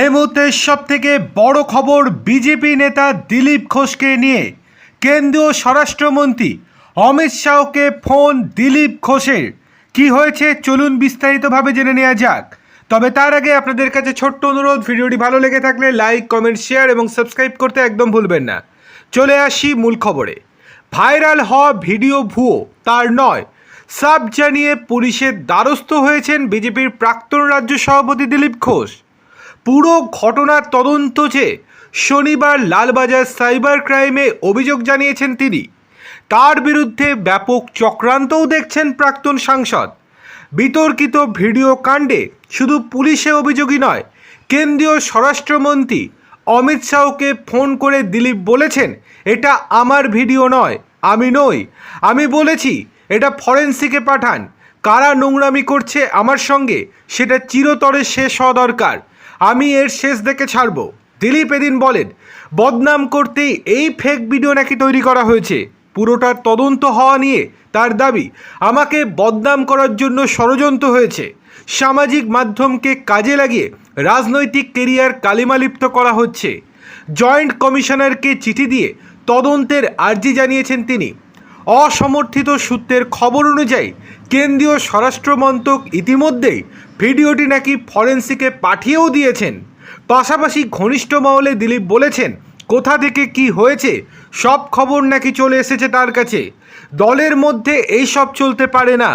এই মুহূর্তে সব থেকে বড় খবর বিজেপি নেতা দিলীপ ঘোষকে নিয়ে। কেন্দ্রীয় স্বরাষ্ট্রমন্ত্রী অমিত শাহকে ফোন দিলীপ ঘোষের। কি হয়েছে চলুন বিস্তারিতভাবে জেনে নেওয়া যাক। তবে তার আগে আপনাদের কাছে ছোট্ট অনুরোধ, ভিডিওটি ভালো লেগে থাকলে লাইক, কমেন্ট, শেয়ার এবং সাবস্ক্রাইব করতে একদম ভুলবেন না। চলে আসি মূল খবরে। ভাইরাল হওয়া ভিডিও ভুয়ো, তার নয়। সাব জানিয়ে পুলিশের দ্বারস্থ হয়েছেন বিজেপির প্রাক্তন রাজ্য সভাপতি দিলীপ ঘোষ। পুরো ঘটনার তদন্ত চেয়ে শনিবার লালবাজার সাইবার ক্রাইমে অভিযোগ জানিয়েছেন তিনি। তার বিরুদ্ধে ব্যাপক চক্রান্তও দেখছেন প্রাক্তন সাংসদ। বিতর্কিত ভিডিও কাণ্ডে শুধু পুলিশে অভিযোগই নয়, কেন্দ্রীয় স্বরাষ্ট্রমন্ত্রী অমিত শাহকে ফোন করে দিলীপ বলেছেন, এটা আমার ভিডিও নয়, আমি নই। আমি বলেছি, এটা ফরেন্সিকে পাঠান। কারা নোংরামি করছে আমার সঙ্গে, সেটা চিরতরে শেষ হওয়া দরকার। আমি এর শেষ দেখে ছাড়ব। দিলীপ এদিন বলেন, বদনাম করতেই এই ফেক ভিডিও নাকি তৈরি করা হয়েছে। পুরোটার তদন্ত হওয়া নিয়ে তার দাবি, আমাকে বদনাম করার জন্য ষড়যন্ত্র হয়েছে। সামাজিক মাধ্যমকে কাজে লাগিয়ে রাজনৈতিক কেরিয়ার কালিমালিপ্ত করা হচ্ছে। জয়েন্ট কমিশনারকে চিঠি দিয়ে তদন্তের আর্জি জানিয়েছেন তিনি। অসমর্থিত সূত্রের খবর অনুযায়ী কেন্দ্রীয় স্বরাষ্ট্রমন্ত্রক ইতিমধ্যেই ভিডিওটি নাকি ফরেন্সিকে পাঠিয়েও দিয়েছেন। পাশাপাশি ঘনিষ্ঠ মহলে দিলীপ বলেছেন, কোথা থেকে কি হয়েছে, সব খবর নাকি চলে এসেছে তার কাছে। দলের মধ্যে এই সব চলতে পারে না।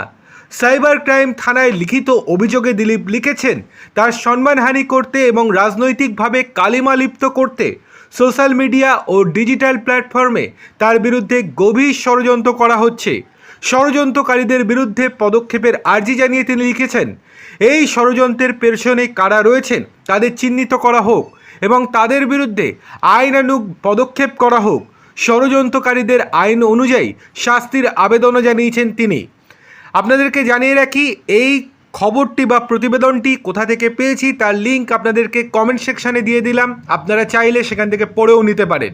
সাইবার ক্রাইম থানায় লিখিত অভিযোগে দিলীপ লিখেছেন, তার সম্মানহানি করতে এবং রাজনৈতিকভাবে কালিমালিপ্ত করতে সোশ্যাল মিডিয়া ও ডিজিটাল প্ল্যাটফর্মে তার বিরুদ্ধে গভীর ষড়যন্ত্র করা হচ্ছে। ষড়যন্ত্রকারীদের বিরুদ্ধে পদক্ষেপের আর্জি জানিয়ে তিনি লিখেছেন, এই ষড়যন্ত্রের পেছনে কারা রয়েছেন তাদের চিহ্নিত করা হোক এবং তাদের বিরুদ্ধে আইনানুগ পদক্ষেপ করা হোক। ষড়যন্ত্রকারীদের আইন অনুযায়ী শাস্তির আবেদনও জানিয়েছেন তিনি। আপনাদেরকে জানিয়ে রাখি, এই খবরটি বা প্রতিবেদনটি কোথা থেকে পেয়েছি তার লিঙ্ক আপনাদেরকে কমেন্ট সেকশানে দিয়ে দিলাম। আপনারা চাইলে সেখান থেকে পড়েও নিতে পারেন।